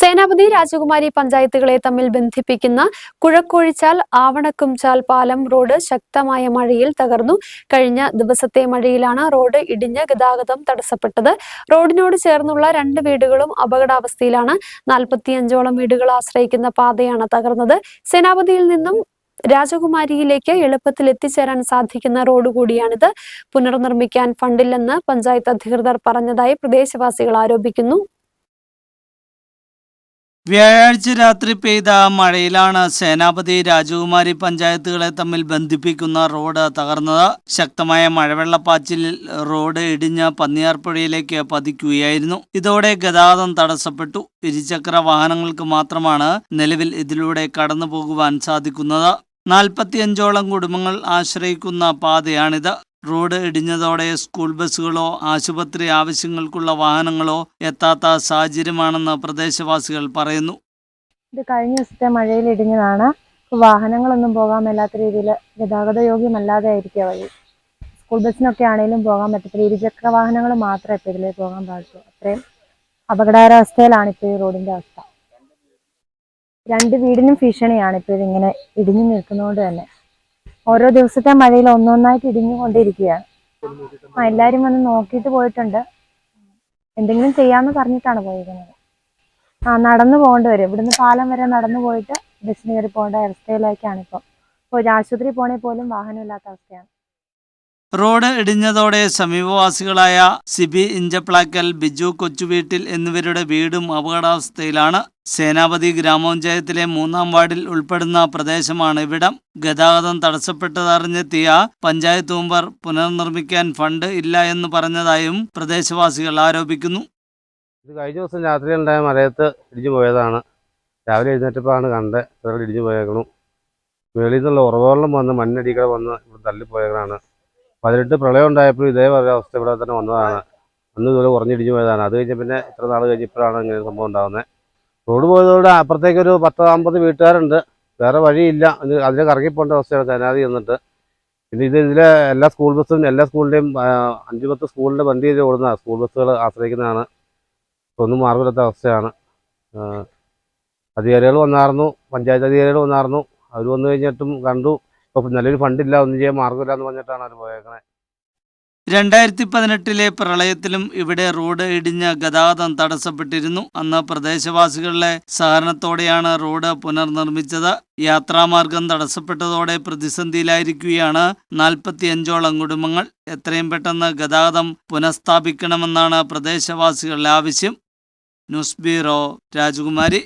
സേനാപതി രാജകുമാരി പഞ്ചായത്തുകളെ തമ്മിൽ ബന്ധിപ്പിക്കുന്ന കുഴക്കോഴിച്ചാൽ ആവണക്കുംചാൽ പാലം റോഡ് ശക്തമായ മഴയിൽ തകർന്നു. കഴിഞ്ഞ ദിവസത്തെ മഴയിലാണ് റോഡ് ഇടിഞ്ഞ് ഗതാഗതം തടസ്സപ്പെട്ടത്. റോഡിനോട് ചേർന്നുള്ള രണ്ട് വീടുകളും അപകടാവസ്ഥയിലാണ്. നാൽപ്പത്തിയഞ്ചോളം വീടുകൾ ആശ്രയിക്കുന്ന പാതയാണ് തകർന്നത്. സേനാപതിയിൽ നിന്നും രാജകുമാരിയിലേക്ക് എളുപ്പത്തിൽ എത്തിച്ചേരാൻ സാധിക്കുന്ന റോഡ് കൂടിയാണിത്. പുനർനിർമ്മിക്കാൻ ഫണ്ടില്ലെന്ന് പഞ്ചായത്ത് അധികൃതർ പറഞ്ഞതായി പ്രദേശവാസികൾ ആരോപിക്കുന്നു. വ്യാഴാഴ്ച രാത്രി പെയ്ത മഴയിലാണ് സേനാപതി രാജകുമാരി പഞ്ചായത്തുകളെ തമ്മിൽ ബന്ധിപ്പിക്കുന്ന റോഡ് തകർന്നത്. ശക്തമായ മഴവെള്ളപ്പാച്ചിലിൽ റോഡ് ഇടിഞ്ഞ് പന്നിയാർപ്പുഴയിലേക്ക് പതിക്കുകയായിരുന്നു. ഇതോടെ ഗതാഗതം തടസ്സപ്പെട്ടു. ഇരുചക്ര വാഹനങ്ങൾക്ക് മാത്രമാണ് നിലവിൽ ഇതിലൂടെ കടന്നു പോകുവാൻ സാധിക്കുന്നത്. നാൽപ്പത്തിയഞ്ചോളം കുടുംബങ്ങൾ ആശ്രയിക്കുന്ന പാതയാണിത്. റോഡ് ഇടിഞ്ഞതോടെ സ്കൂൾ ബസ്സുകളോ ആശുപത്രി ആവശ്യങ്ങൾക്കുള്ള വാഹനങ്ങളോ എത്താത്ത സാഹചര്യമാണെന്ന് പ്രദേശവാസികൾ പറയുന്നു. ഇത് കഴിഞ്ഞ ദിവസത്തെ മഴയിൽ ഇടിഞ്ഞതാണ്. വാഹനങ്ങളൊന്നും പോകാൻ മേലാത്ത രീതിയിൽ ഗതാഗത യോഗ്യമല്ലാതെ ആയിരിക്കുക വഴി. സ്കൂൾ ബസ്സിനൊക്കെ ആണെങ്കിലും പോകാൻ പറ്റത്തില്ല. ഇരുചക്ര വാഹനങ്ങൾ മാത്രമേ ഇപ്പോൾ ഇതിലേക്ക് പോകാൻ പാടുള്ളൂ. അത്രയും അപകടാവസ്ഥയിലാണ് ഇപ്പോൾ ഈ റോഡിന്റെ അവസ്ഥ. രണ്ട് വീടിനും ഭീഷണിയാണ് ഇപ്പോൾ ഇതിങ്ങനെ ഇടിഞ്ഞു നിൽക്കുന്നതുകൊണ്ട് തന്നെ. ഓരോ ദിവസത്തെ മഴയിൽ ഒന്നൊന്നായിട്ട് ഇടിഞ്ഞുകൊണ്ടിരിക്കുകയാണ്. ആ എല്ലാരും വന്ന് നോക്കിയിട്ട് പോയിട്ടുണ്ട്. എന്തെങ്കിലും ചെയ്യാന്ന് പറഞ്ഞിട്ടാണ് പോയിരിക്കുന്നത്. ആ നടന്നു പോകേണ്ടി വരും. ഇവിടുന്ന് പാലം വരെ നടന്നു പോയിട്ട് ബസ്സിന് കയറി പോകേണ്ട അവസ്ഥയിലേക്കാണ് ഇപ്പം. ഇപ്പോൾ ഒരു ആശുപത്രി പോണേ പോലും വാഹനം വാഹനമില്ലാത്ത അവസ്ഥയാണ്. റോഡ് ഇടിഞ്ഞതോടെ സമീപവാസികളായ സിബി ഇഞ്ചപ്ലാക്കൽ ബിജു കൊച്ചുവീട്ടിൽ എന്നിവരുടെ വീടും അപകടാവസ്ഥയിലാണ്. സേനാപതി ഗ്രാമപഞ്ചായത്തിലെ മൂന്നാം വാർഡിൽ ഉൾപ്പെടുന്ന പ്രദേശമാണ് ഇവിടം. ഗതാഗതം തടസ്സപ്പെട്ടതറിഞ്ഞെത്തിയ പഞ്ചായത്ത് മുമ്പർ പുനർനിർമ്മിക്കാൻ ഫണ്ട് ഇല്ല എന്ന് പറഞ്ഞതായും പ്രദേശവാസികൾ ആരോപിക്കുന്നു. ഇത് കഴിഞ്ഞ ദിവസം രാത്രി ഉണ്ടായ മലയത്ത് ഇടിഞ്ഞു പോയതാണ്. രാവിലെ എഴുന്നേറ്റപ്പോഴാണ് കണ്ടത് ഇടിഞ്ഞു പോയേക്കണു. വെളിയിൽ നിന്നുള്ള ഉറവെള്ളം വന്ന് മണ്ണടിക്കൽ വന്ന് ഇവിടെ തള്ളിപ്പോയേക്കണാണ്. പതിനെട്ട് പ്രളയം ഉണ്ടായപ്പോൾ ഇതേ അവസ്ഥ ഇവിടെ തന്നെ വന്നതാണ്. അന്ന് ഇതുപോലെ കുറഞ്ഞിടിഞ്ഞു പോയതാണ്. അത് കഴിഞ്ഞ് പിന്നെ ഇത്ര നാൾ കഴിഞ്ഞ് ഇപ്പോഴാണ് ഇങ്ങനെ സംഭവം ഉണ്ടാകുന്നത് റോഡ് പോയതോടെ അപ്പുറത്തേക്ക് ഒരു പത്ത് അമ്പത് വീട്ടുകാരുണ്ട്. വേറെ വഴിയില്ല. അതിനെ കറങ്ങിപ്പോണ്ട അവസ്ഥയാണ് ചനാതി എന്നിട്ട് പിന്നെ ഇത് ഇതിലെ എല്ലാ സ്കൂൾ ബസ്സും എല്ലാ സ്കൂളിന്റെയും അഞ്ച് പത്ത് സ്കൂളിന്റെ വണ്ടി ചെയ്ത് ഓടുന്നതാണ്. സ്കൂൾ ബസ്സുകൾ ആശ്രയിക്കുന്നതാണ്. ഒന്നും മാർഗമില്ലാത്ത അവസ്ഥയാണ്. അധികാരികൾ വന്നായിരുന്നു പഞ്ചായത്ത് അധികാരികൾ വന്നായിരുന്നു അവർ വന്നു കഴിഞ്ഞിട്ടും കണ്ടു. ഇപ്പൊ നല്ലൊരു ഫണ്ടില്ല ഒന്നും ചെയ്യാൻ മാർഗമില്ല എന്ന് പറഞ്ഞിട്ടാണ് അവർ പോയേക്കണേ. രണ്ടായിരത്തി പതിനെട്ടിലെ പ്രളയത്തിലും ഇവിടെ റോഡ് ഇടിഞ്ഞ് ഗതാഗതം തടസ്സപ്പെട്ടിരുന്നു. അന്ന് പ്രദേശവാസികളുടെ സഹകരണത്തോടെയാണ് റോഡ് പുനർനിർമ്മിച്ചത്. യാത്രാമാർഗം തടസ്സപ്പെട്ടതോടെ പ്രതിസന്ധിയിലായിരിക്കുകയാണ് നാൽപ്പത്തിയഞ്ചോളം കുടുംബങ്ങൾ. എത്രയും പെട്ടെന്ന് ഗതാഗതം പുനഃസ്ഥാപിക്കണമെന്നാണ് പ്രദേശവാസികളുടെ ആവശ്യം. ന്യൂസ് ബ്യൂറോ രാജകുമാരി.